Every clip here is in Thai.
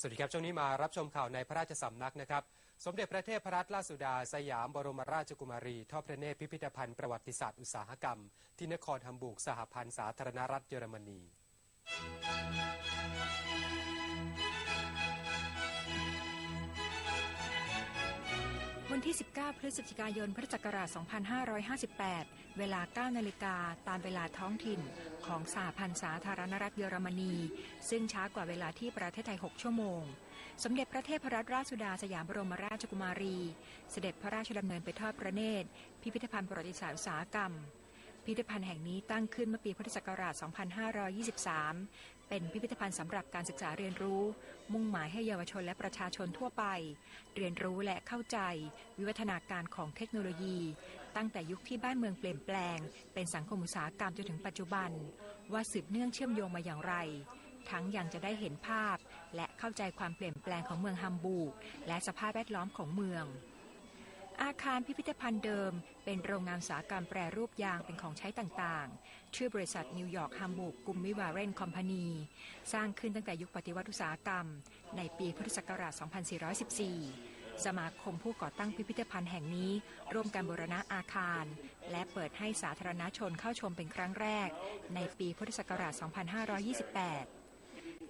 สวัสดีครับ ช่วงนี้มารับชมข่าวในพระราชสำนักนะครับ สมเด็จพระเทพรัตนราชสุดา สยามบรมราชกุมารี ทอดพระเนตรพิพิธภัณฑ์ประวัติศาสตร์อุตสาหกรรม ที่นครฮัมบูร์กสหพันธ์สาธารณรัฐเยอรมนี วันที่ 19 พฤศจิกายนพุทธศักราช 2558 เวลา 9 นาฬิกาตามเวลาท้องถิ่นของสหพันธ์สาธารณรัฐเยอรมนี ซึ่งช้ากว่าเวลาที่ประเทศไทย 6 ชั่วโมง สมเด็จพระเทพรัตนราชสุดาสยามบรมราชกุมารี เสด็จพระราชดำเนินไปทอดพระเนตร พิพิธภัณฑ์ประวัติศาสตร์อุตสาหกรรมพิพิธภัณฑ์แห่งนี้ตั้งขึ้นเมื่อปีพุทธศักราช 2523 เป็นพิพิธภัณฑ์สำหรับการศึกษาเรียนรู้ มุ่งหมายให้เยาวชนและประชาชนทั่วไป เรียนรู้และเข้าใจ วิวัฒนาการของเทคโนโลยี ตั้งแต่ยุคที่บ้านเมืองเปลี่ยนแปลง เป็นสังคมอุตสาหกรรมจนถึงปัจจุบัน ว่าสืบเนื่องเชื่อมโยงมาอย่างไร ทั้งยังจะได้เห็นภาพ และเข้าใจความเปลี่ยนแปลงของเมืองฮัมบูร์กและสภาพแวดล้อมของเมือง อาคารพิพิธภัณฑ์เดิม เป็นโรงงานอุตสาหกรรมแปรรูปยางเป็นของใช้ต่างๆ ชื่อบริษัทนิวยอร์กฮัมบูร์กกุมมิวาเรนคอมพานี สร้างขึ้นตั้งแต่ยุคปฏิวัติอุตสาหกรรม ในปีพุทธศักราช 2414 สมาคมผู้ก่อตั้งพิพิธภัณฑ์แห่งนี้ ร่วมกันบูรณะอาคาร และเปิดให้สาธารณชนเข้าชมเป็นครั้งแรก ในปีพุทธศักราช 2528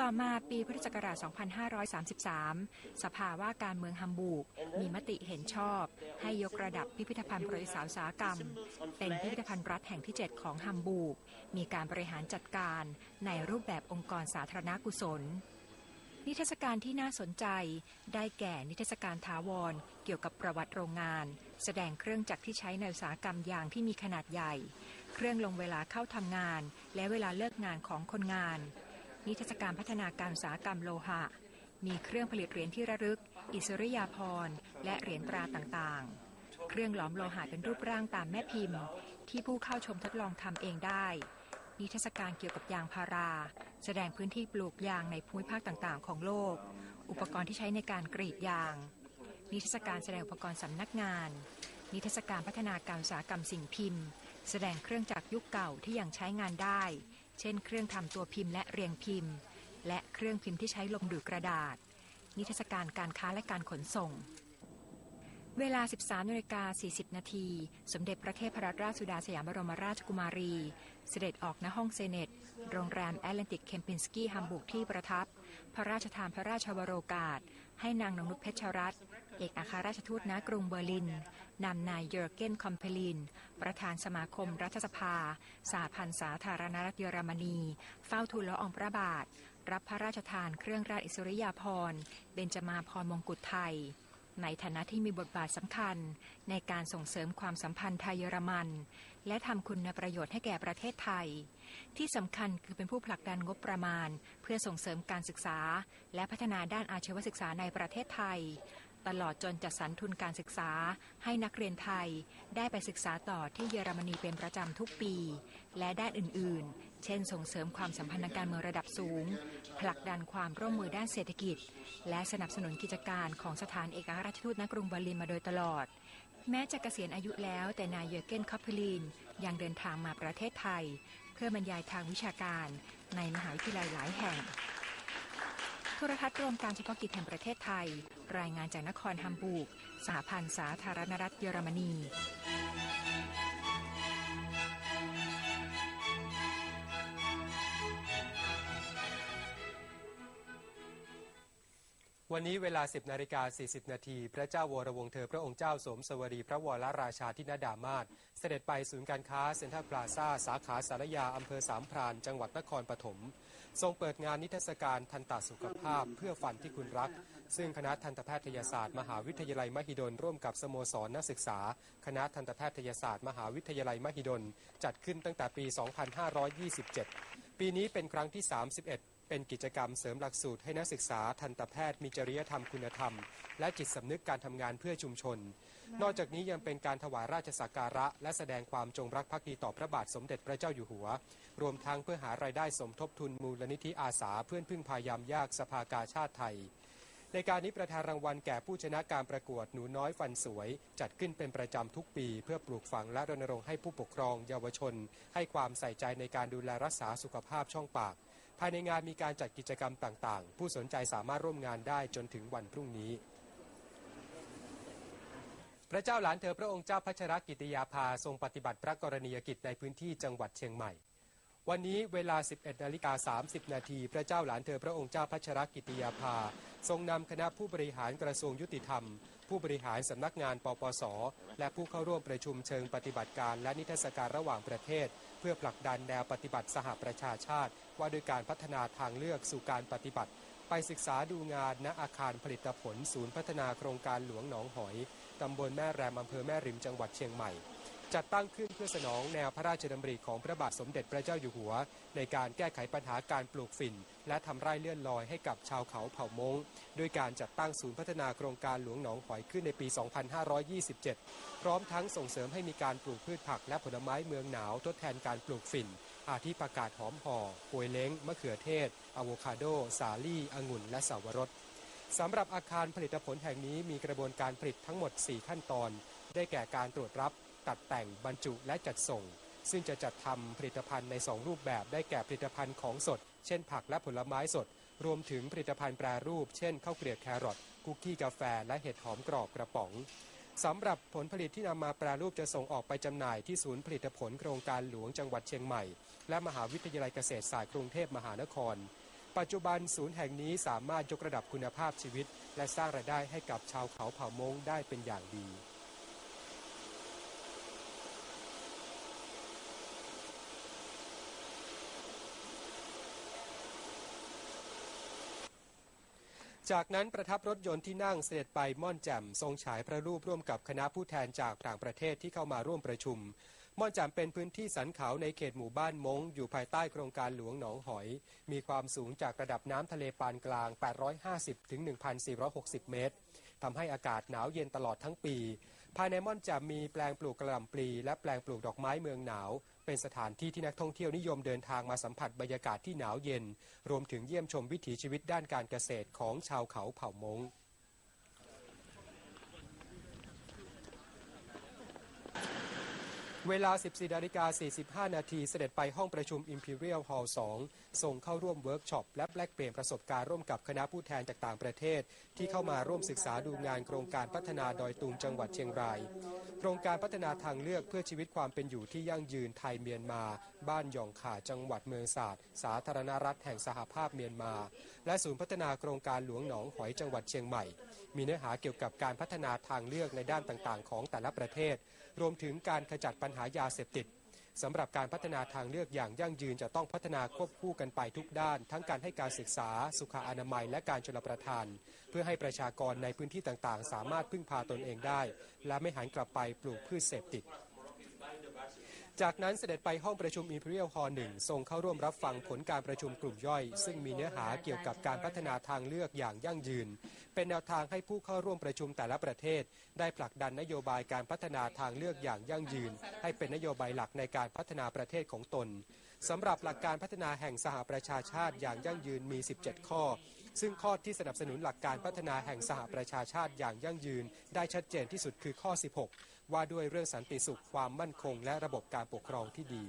ต่อมาปีพุทธศักราช 2533 สภาว่าการเมืองฮัมบูร์กมีมติเห็นชอบ ให้ยกระดับพิพิธภัณฑ์ประวัติศาสตร์อุตสาหกรรม เป็นพิพิธภัณฑ์รัฐแห่งที่ 7 ของฮัมบูร์กมีการบริหารจัดการในรูปแบบองค์กรสาธารณกุศล นิทรรศการที่น่าสนใจ ได้แก่นิทรรศการถาวร เกี่ยวกับประวัติโรงงาน แสดงเครื่องจักรที่ใช้ในอุตสาหกรรมยางที่มีขนาดใหญ่ เครื่องลงเวลาเข้าทำงาน และเวลาเลิกงานของคนงาน นิทรรศการพัฒนาการอุตสาหกรรมโลหะ มีเครื่องผลิตเหรียญที่ระลึก อิสริยาภรณ์และเหรียญตราต่างๆ เครื่องหลอมโลหะเป็นรูปร่างตามแม่พิมพ์ ที่ผู้เข้าชมทดลองทำเองได้ นิทรรศการเกี่ยวกับยางพารา แสดงพื้นที่ปลูกยางในภูมิภาคต่างๆ ของโลก อุปกรณ์ที่ใช้ในการกรีดยาง นิทรรศการแสดงอุปกรณ์สำนักงาน นิทรรศการพัฒนาการอุตสาหกรรมสิ่งพิมพ์ แสดงเครื่องจักรยุคเก่าที่ยังใช้งานได้ เช่น เครื่องทำตัวพิมพ์และเรียงพิมพ์ และเครื่องพิมพ์ที่ใช้ลงดูดกระดาษ นิทรรศการการค้าและการขนส่ง เวลา 13นาฬิกา40 นาที สมเด็จพระเทพรัตนราชสุดาสยามบรมราชกุมารี เสด็จออกณห้องเซเนต โรงแรมแอตแลนติกเคมปินสกี้ฮัมบูร์กที่ประทับ พระราชทานพระราชวโรกาส ให้นางนงนุชเพชรรัตน์เอกอัครราชทูตณกรุงเบอร์ลิน นำนายเยอร์เกนคอมเพลิน ประธานสมาคมรัฐสภา สาพันธ์สาธารณรัฐเยอรมนี เฝ้าทูลละอองพระบาท รับพระราชทานเครื่องราชอิสริยาภรณ์ เบญจมาภรมงกุฎไทย ในฐานะที่มีบทบาทสำคัญในการส่งเสริมความสัมพันธ์ไทยเยอรมัน และทำคุณประโยชน์ให้แก่ประเทศไทย ที่สำคัญคือเป็นผู้ผลักดันงบประมาณ เพื่อส่งเสริมการศึกษา และพัฒนาด้านอาชีวศึกษาในประเทศไทย ตลอดจนจัดสรรทุนการศึกษาให้นักเรียนไทย ได้ไปศึกษาต่อที่เยอรมนีเป็นประจำทุกปี และด้านอื่นๆ เช่นส่งเสริมความสัมพันธ์ทางการเมืองระดับสูง ผลักดันความร่วมมือด้านเศรษฐกิจ และสนับสนุนกิจการของสถานเอกอัครราชทูตณกรุงเบอร์ลินมาโดยตลอด แม้จะเกษียณอายุแล้วแต่นายเยอร์เกนคอปเพลินยังเดินทางมาประเทศไทย เพื่อบรรยายทางวิชาการในมหาวิทยาลัยหลายแห่ง ทรทัศน์รวมการเฉพาะกิจแห่งประเทศไทย รายงานจากนครฮัมบูร์กสหพันธ์สาธารณรัฐเยอรมนี วันนี้เวลา 10นาฬิกา40 นาที พระเจ้าวรวงศ์เธอพระองค์เจ้าสมสวรี พระวรราชาธินดามาศเสด็จไปศูนย์การค้าเซ็นทรัลพลาซ่าสาขาสารยาอำเภอสามพราน จังหวัดนครปฐมทรงเปิดงานนิทรรศการทันตสุขภาพเพื่อฝันที่คุณรัก ซึ่งคณะทันตแพทยศาสตร์ มหาวิทยาลัยมหิดลร่วมกับสโมสรนักศึกษา คณะทันตแพทยศาสตร์ มหาวิทยาลัยมหิดล จัดขึ้นตั้งแต่ปี 2527 ปีนี้เป็นครั้งที่ 31 เป็นกิจกรรมเสริมหลักสูตรให้นักศึกษาทันตแพทย์มีจริยธรรมคุณธรรม และจิตสำนึกการทำงานเพื่อชุมชน นอกจากนี้ยังเป็นการถวายราชสักการะ และแสดงความจงรักภักดีต่อพระบาทสมเด็จพระเจ้าอยู่หัว รวมทั้งเพื่อหารายได้สมทบทุนมูลนิธิอาสาเพื่อนพึ่งพายามยากสภากาชาติไทยในการนี้ประธานรางวัลแก่ผู้ชนะการประกวดหนูน้อยฟันสวย จัดขึ้นเป็นประจำทุกปี เพื่อปลูกฝังและรณรงค์ให้ผู้ปกครองเยาวชน ให้ความใส่ใจในการดูแลรักษาสุขภาพช่องปาก ภายในงานมีการจัดกิจกรรมต่างๆ ผู้สนใจสามารถร่วมงานได้จนถึงวันพรุ่งนี้ พระเจ้าหลานเธอพระองค์เจ้าพัชรกิติยาภาทรงปฏิบัติพระกรณียกิจในพื้นที่จังหวัดเชียงใหม่ วันนี้เวลา 11นาฬิกา30 นาที พระเจ้าหลานเธอพระองค์เจ้าพัชรกิติยาภา ทรงนำคณะผู้บริหารกระทรวงยุติธรรม ผู้บริหารสำนักงานปปส และผู้เข้าร่วมประชุมเชิงปฏิบัติการและนิทรรศการระหว่างประเทศ เพื่อผลักดันแนวปฏิบัติสหประชาชาติ ว่าด้วยการพัฒนาทางเลือกสู่การปฏิบัติ ไปศึกษาดูงานณอาคารผลิตผล ศูนย์พัฒนาโครงการหลวงหนองหอยตำบลแม่แรมอำเภอแม่ริมจังหวัดเชียงใหม่ จัดตั้งขึ้นเพื่อสนองแนวพระราชดำริของพระบาทสมเด็จพระเจ้าอยู่หัว ในการแก้ไขปัญหาการปลูกฝิ่น และทำไร่เลื่อนลอยให้กับชาวเขาเผ่ามงด้วยการจัดตั้งศูนย์พัฒนาโครงการหลวงหนองหอยขึ้นในปี 2527 พร้อมทั้งส่งเสริมให้มีการปลูกพืชผักและผลไม้เมืองหนาวทดแทนการปลูกฝิ่น อาทิประกาศหอมห่อปวยเล้ง มะเขือเทศอะโวคาโด สาลี่องุ่น และสาวรสสำหรับอาคารผลิตผลแห่งนี้มีกระบวนการผลิตทั้งหมด 4 ขั้นตอน ได้แก่การตรวจรับ ตัดแต่งบรรจุและจัดส่ง ซึ่งจะจัดทำผลิตภัณฑ์ใน 2 รูปแบบได้แก่ผลิตภัณฑ์ของสด เช่นผักและผลไม้สด รวมถึงผลิตภัณฑ์แปรรูป เช่นข้าวเกลียบแครอทคุกกี้กาแฟ และเห็ดหอมกรอบกระป๋องสำหรับผลผลิตที่นำมาแปรรูปจะส่งออกไปจำหน่ายที่ศูนย์ผลิตผลโครงการหลวงจังหวัดเชียงใหม่ และมหาวิทยาลัยเกษตรศาสตร์กรุงเทพมหานคร ปัจจุบันศูนย์แห่งนี้สามารถยกระดับคุณภาพชีวิต และสร้างรายได้ให้กับชาวเขาเผ่ามงได้เป็นอย่างดี จากนั้นประทับรถยนต์ที่นั่งเสด็จไปม่อนแจ่มทรงฉายพระรูปร่วมกับคณะผู้แทนจากต่างประเทศที่เข้ามาร่วมประชุม ม่อนแจ่มเป็นพื้นที่สันเขาในเขตหมู่บ้านมงอยู่ภายใต้โครงการหลวงหนองหอย มีความสูงจากระดับน้ำทะเลปานกลาง 850 ถึง 1,460 เมตรทำให้อากาศหนาวเย็นตลอดทั้งปี ภายในม่อนจะมีแปลงปลูกกระหล่ำปลีและแปลงปลูกดอกไม้เมืองหนาว เป็นสถานที่ที่นักท่องเที่ยวนิยมเดินทางมาสัมผัสบรรยากาศที่หนาวเย็น รวมถึงเยี่ยมชมวิถีชีวิตด้านการเกษตรของชาวเขาเผ่ามง เวลา 14นาฬิกา45 นาทีเสด็จไปห้องประชุม Imperial Hall 2 ส่งเข้าร่วมเวิร์กช็อป และแลกเปลี่ยนประสบการณ์ร่วมกับคณะผู้แทนจากต่างประเทศ ที่เข้ามาร่วมศึกษาดูงานโครงการพัฒนาดอยตุงจังหวัดเชียงราย โครงการพัฒนาทางเลือกเพื่อชีวิตความเป็นอยู่ที่ยั่งยืนไทยเมียนมา บ้านหยองขาจังหวัดเมืองศาสตร์ สาธารณรัฐแห่งสหภาพเมียนมา และศูนย์พัฒนาโครงการหลวงหนองหอยจังหวัดเชียงใหม่ มีเนื้อหาเกี่ยวกับการพัฒนาทางเลือกในด้านต่างๆ ของแต่ละประเทศ รวมถึงการขจัดปัญหายาเสพติดสำหรับการพัฒนาทางเลือกอย่างยั่งยืนจะต้องพัฒนาควบคู่กันไปทุกด้าน ทั้งการให้การศึกษา สุขอนามัย และการชลประทาน เพื่อให้ประชากรในพื้นที่ต่างๆ สามารถพึ่งพาตนเองได้ และไม่หันกลับไปปลูกพืชเสพติด จากนั้นเสด็จไปห้องประชุม Imperial Hall 1ทรงเข้าร่วมรับฟังผลการประชุมกลุ่มย่อย ซึ่งมีเนื้อหาเกี่ยวกับการพัฒนาทางเลือกอย่างยั่งยืน เป็นแนวทางให้ผู้เข้าร่วมประชุมแต่ละประเทศ ได้ผลักดันนโยบายการพัฒนาทางเลือกอย่างยั่งยืน ให้เป็นนโยบายหลักในการพัฒนาประเทศของตนสำหรับหลักการพัฒนาแห่งสหประชาชาติอย่างยั่งยืนมี 17 ข้อ ซึ่งข้อที่สนับสนุนหลักการพัฒนาแห่งสหประชาชาติอย่างยั่งยืน ได้ชัดเจนที่สุดคือข้อ 16 ว่าด้วยเรื่องสันติสุขความมั่นคง และระบบการปกครองที่ดี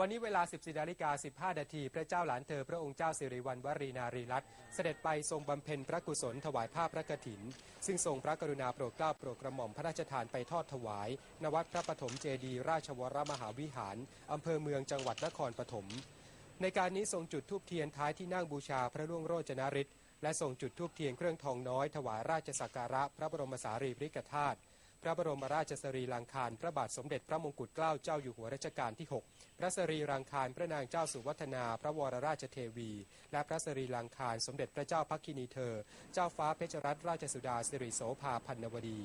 วันนี้เวลา 14นาฬิกา15 นาที พระเจ้าหลานเธอพระองค์เจ้าสิริวัณวรีนารีรัตน์เสด็จไปทรงบำเพ็ญพระกุศลถวายผ้าพระกฐิน ซึ่งทรงพระกรุณาโปรดเกล้าโปรดกระหม่อมพระราชทานไปทอดถวาย ณ วัดพระปฐมเจดีย์ราชวรมหาวิหารอำเภอเมืองจังหวัดนครปฐมในการนี้ทรงจุดธูปเทียนท้ายที่นั่งบูชาพระล่วงโรจนฤทธิ์ และทรงจุดธูปเทียนเครื่องทองน้อยถวายราชสักการะพระบรมสารีริกธาตุพระบรมราชสรีรังคารพระบาทสมเด็จพระมงกุฎเกล้าเจ้าอยู่หัวรัชกาลที่ 6 พระสรีรังคารพระนางเจ้าสุวัฒนา พระวรราชเทวี และพระสรีรังคารสมเด็จพระเจ้าพักคินีเธอ เจ้าฟ้าเพชรรัตนราชสุดาสิริโสภาพันนวดี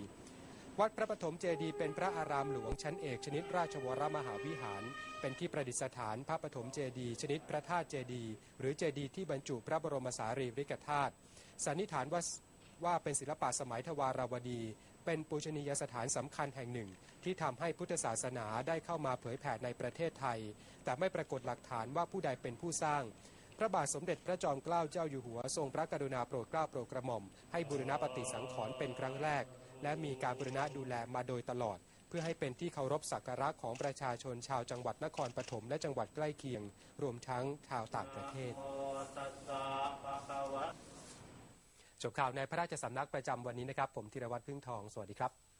วัดพระปฐมเจดีย์เป็นพระอารามหลวงชั้นเอกชนิดราชวรมหาวิหาร เป็นที่ประดิษฐานพระปฐมเจดีย์ชนิดพระธาตุเจดีย์หรือเจดีย์ที่บรรจุพระบรมสารีริกธาตุสันนิษฐานว่าว่าเป็นศิลปะสมัยทวารวดี เป็นปูชนียสถานสำคัญแห่งหนึ่ง ที่ทำให้พุทธศาสนาได้เข้ามาเผยแผ่ในประเทศไทย แต่ไม่ปรากฏหลักฐานว่าผู้ใดเป็นผู้สร้าง ระบาทสมเด็จพระจอมเกล้าเจ้าอยู่หัว ทรงพระกรุณาโปรดเกล้าโปรดกระหม่อม ให้บูรณปฏิสังขรณ์เป็นครั้งแรก และมีการบูรณะดูแลมาโดยตลอด เพื่อให้เป็นที่เคารพสักการะของประชาชนชาวจังหวัดนครปฐมและจังหวัดใกล้เคียง รวมทั้งชาวต่างประเทศจบข่าวในพระราชสำนักประจำวันนี้นะครับ ผมธีรวัตรพึ่งทอง สวัสดีครับ